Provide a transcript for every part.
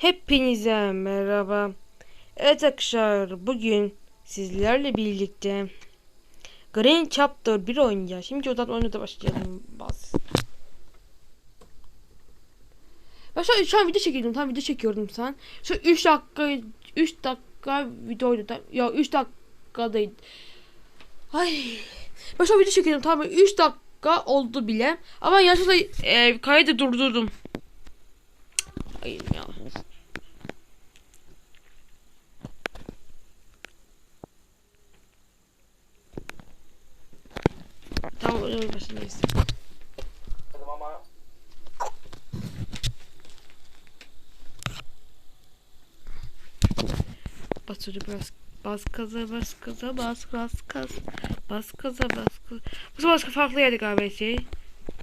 Hepinize merhaba. Evet arkadaşlar bugün sizlerle birlikte Green Chapter 1 oynayacağız. Şimdi oradan oyuna da başlayalım. Bas. Ben şu an, şu an video çekiyordum. Tam video çekiyordum sen. Şu 3 dakika 3 dakika videoydu. Tam- Ya 3 dakikadaydı. Ay. Ben şu an video çekiyordum. Tamam 3 dakika oldu bile. Ama yanlışlıkla e, kaydı durdurdum. Hayır ya. Öyle başındayız. Ama Bas bas. Kaza bas kaza bas bas kaz. Bas kaza bas kaza. Bu başka farklı yerde galiba şey.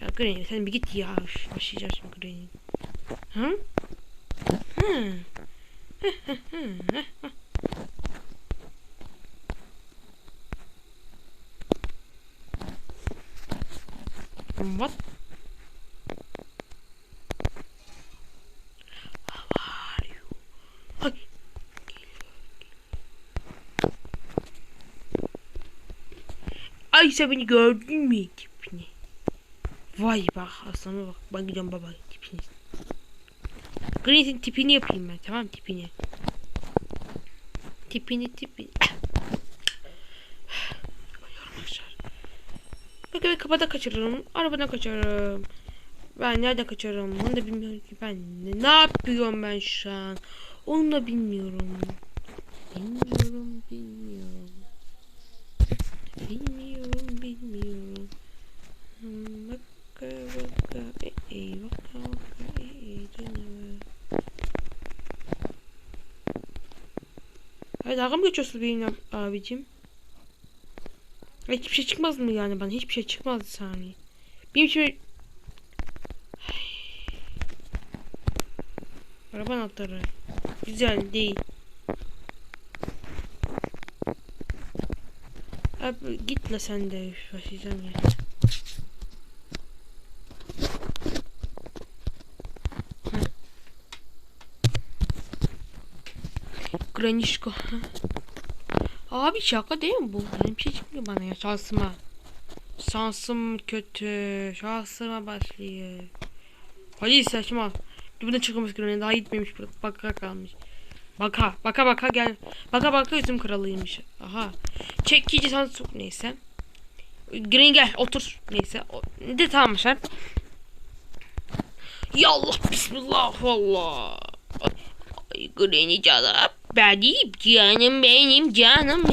Ya Granny sen bir git ya. Üf, Başlayacağız şimdi Granny. Hı? Hı. What? How are you? Ay. Ay sen beni gördün mü tipini? Vay bak aslana bak. Ben gidiyorum baba tipini. Green'in tipini yapayım ben tamam tipini. Tipini tipini. Ölüyorum arkadaşlar. Belki ben kapıda kaçırırım. Arabadan kaçarım. Ben nereden kaçarım? Onu da bilmiyorum ki ben. Ne, yapıyorum ben şu an? Onu da bilmiyorum. Bilmiyorum, bilmiyorum. Bilmiyorum, bilmiyorum. Hmm, Vaka vaka e e vaka vaka e e canavar. Hayır dalga mı geçiyorsun benim abicim? Ya Hiçbir şey çıkmaz mı yani bana? Hiçbir şey çıkmazdı saniye. İçin... Ay. Araba anahtarı. Güzel değil. Abi git la sen de başlayacağım ya. Granişko. Abi şaka değil mi bu? Bir şey çıkmıyor bana ya şansıma. Şansım kötü. Şansıma başlıyor. Hadi saçma. Dibine çıkılmış granny daha gitmemiş. Baka kalmış. Baka baka baka gel. Baka baka üzüm kralıymış. Aha. Çekici sans neyse. Green gel otur. Neyse. O, de tamam sen. Ya bismillah Allah. Granny canım. Benim canım benim canım.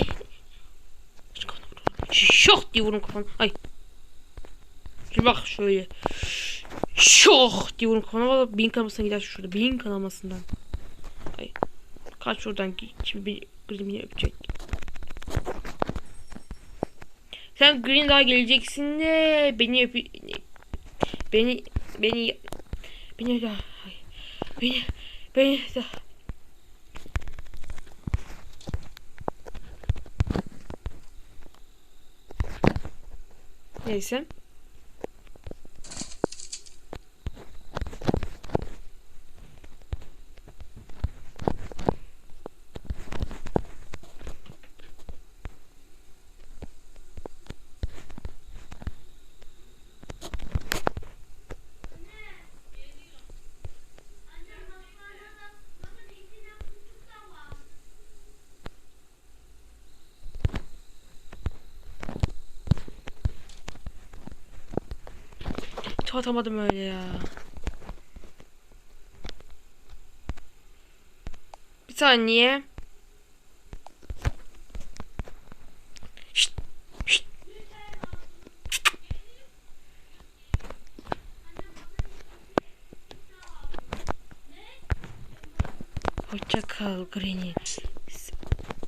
Şok diye vurun kafana. Ay. Şimdi bak şöyle. Şok diye vurun kafana. Valla beyin kanamasına gider şurada. Beyin kanamasından. Ay. Kaç şuradan. Şimdi bir Green beni öpecek. Sen Green daha geleceksin de beni öp beni beni beni daha beni beni daha Neyse. Hiç atamadım öyle ya. Bir saniye. Şşt, şşt. Hoşça kal Granny.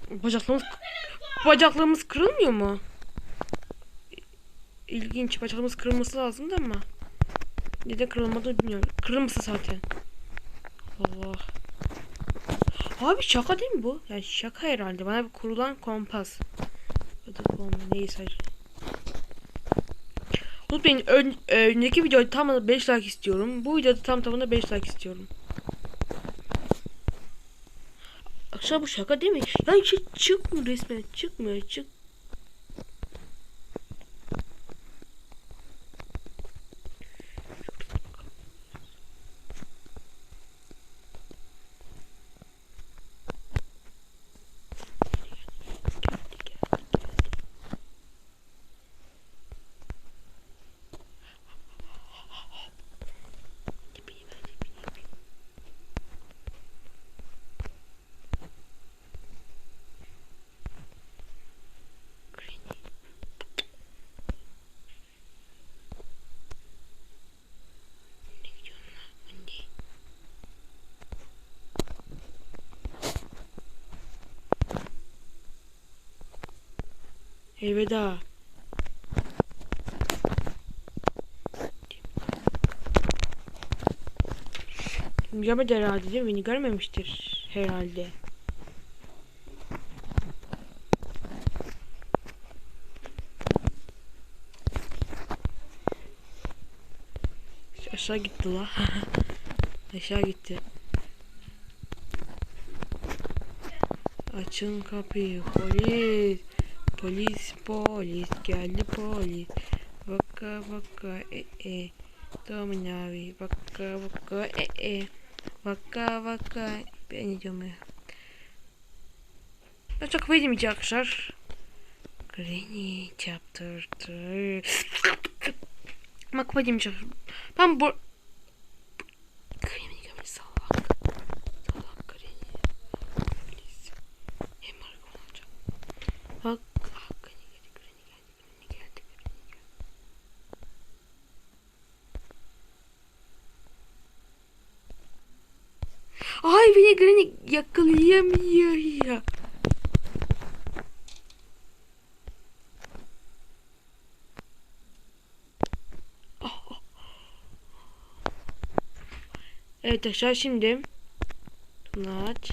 Bacaklarımız bacaklarımız kırılmıyor mu? İlginç. Bacaklarımız kırılması lazım da ama. Neden kırılmadı bilmiyorum. Kırılması zaten. Allah. Abi şaka değil mi bu? Yani şaka herhalde. Bana bir kurulan kompas. Neyse. Unutmayın ön, önceki videoda tam 5 like istiyorum. Bu videoda tam tamına 5 like istiyorum. Aşağı bu şaka değil mi? Ya hiç çıkmıyor resmen. Çıkmıyor. Çık. Elveda. Görmedi herhalde değil mi? Beni görmemiştir herhalde. Aşağı gitti la. Aşağı gitti. Açın kapıyı polis. Polis polis geldi polis. Vaka vaka e e. Dominavi vaka vaka e e. Vaka vaka. Ben ne diyorum ya. Ben çok kapıyı demeyeceğim arkadaşlar. Granny çaptırdı. Ama kapıyı demeyeceğim. Ben bu... Granny gömülü salak. Salak Granny. Polis. Hem arka olacak. Bak. Ah, Granny geldi, Granny geldi, Granny geldi, Granny geldi. Ay beni Granny yakalayamıyor ya. Evet arkadaşlar şimdi bunu aç.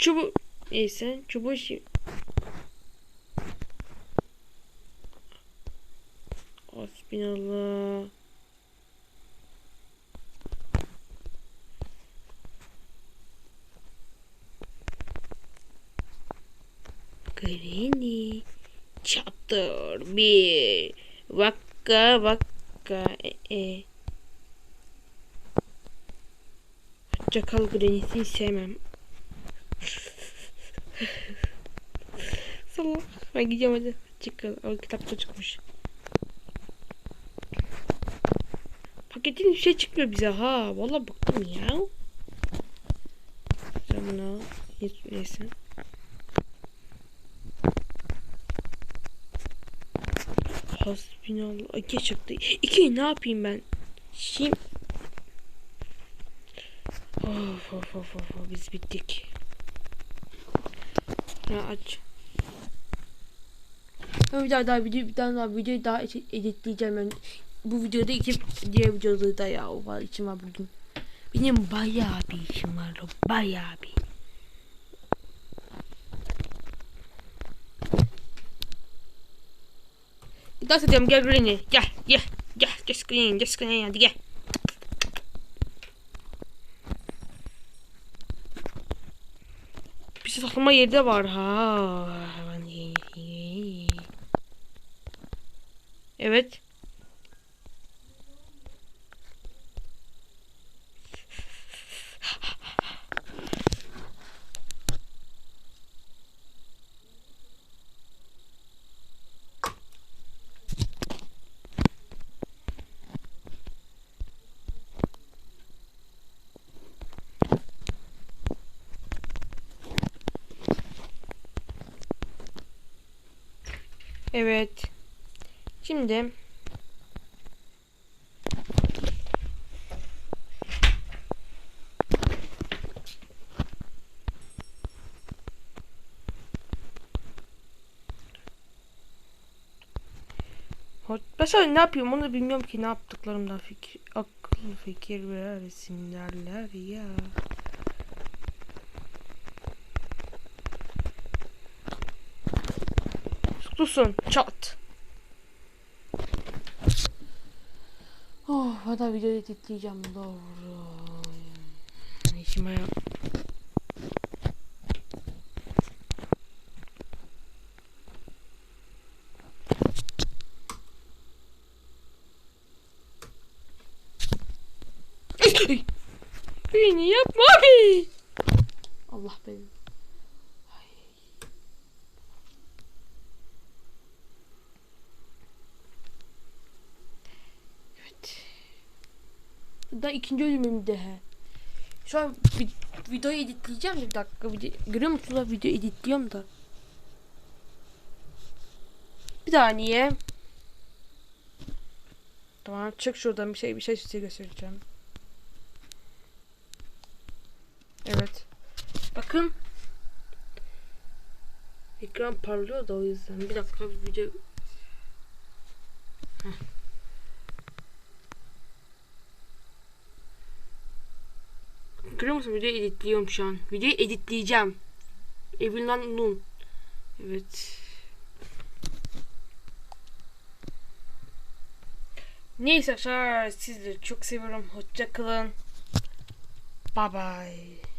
Bu çubuğu neyse çubuğu şi... Hasbinallah. Granny chapter bir vakka vakka e e Çakal Granny'si sevmem. Salak. Ben gidiyorum hadi. Çıkın. O kitapta çıkmış. Paketin bir şey çıkmıyor bize ha. Vallahi bıktım ya. Hiç- Neyse. Hasbinallah. İki çıktı. İki ne yapayım ben? Şimdi. Of of of of. biz bittik. Ha aç. Ben bir daha daha video bir tane daha videoyu daha edit- editleyeceğim ben. Bu videoda iki diğer videoda da ya o var içim var bugün. Benim bayağı bir işim var bayağı bir. Dans ediyorum gel Granny gel gel gel gel Granny gel Granny hadi gel. Bir şey saklama yeri de var ha. Evet. Evet. Şimdi Mesela ne yapıyorum onu bilmiyorum ki ne yaptıklarımdan fikir akıl fikir ve resimlerler ya. Tutulsun çat. Oh hadi video editleyeceğim doğru. İşim ayağı. Beni yapma abi. Allah beni. Daha ikinci ölümüm de he. Şu an vi- videoyu editleyeceğim bir dakika. Video, görüyor musunuz? Video editliyorum da. Bir saniye. Tamam çık şuradan bir şey bir şey size göstereceğim. Evet. Bakın. Ekran parlıyor da o yüzden. Bir dakika video. Görüyor musun? Videoyu editliyorum şu an. Videoyu editleyeceğim. Evinden Nun. Evet. Neyse arkadaşlar sizleri çok seviyorum. Hoşça kalın. Bye bye.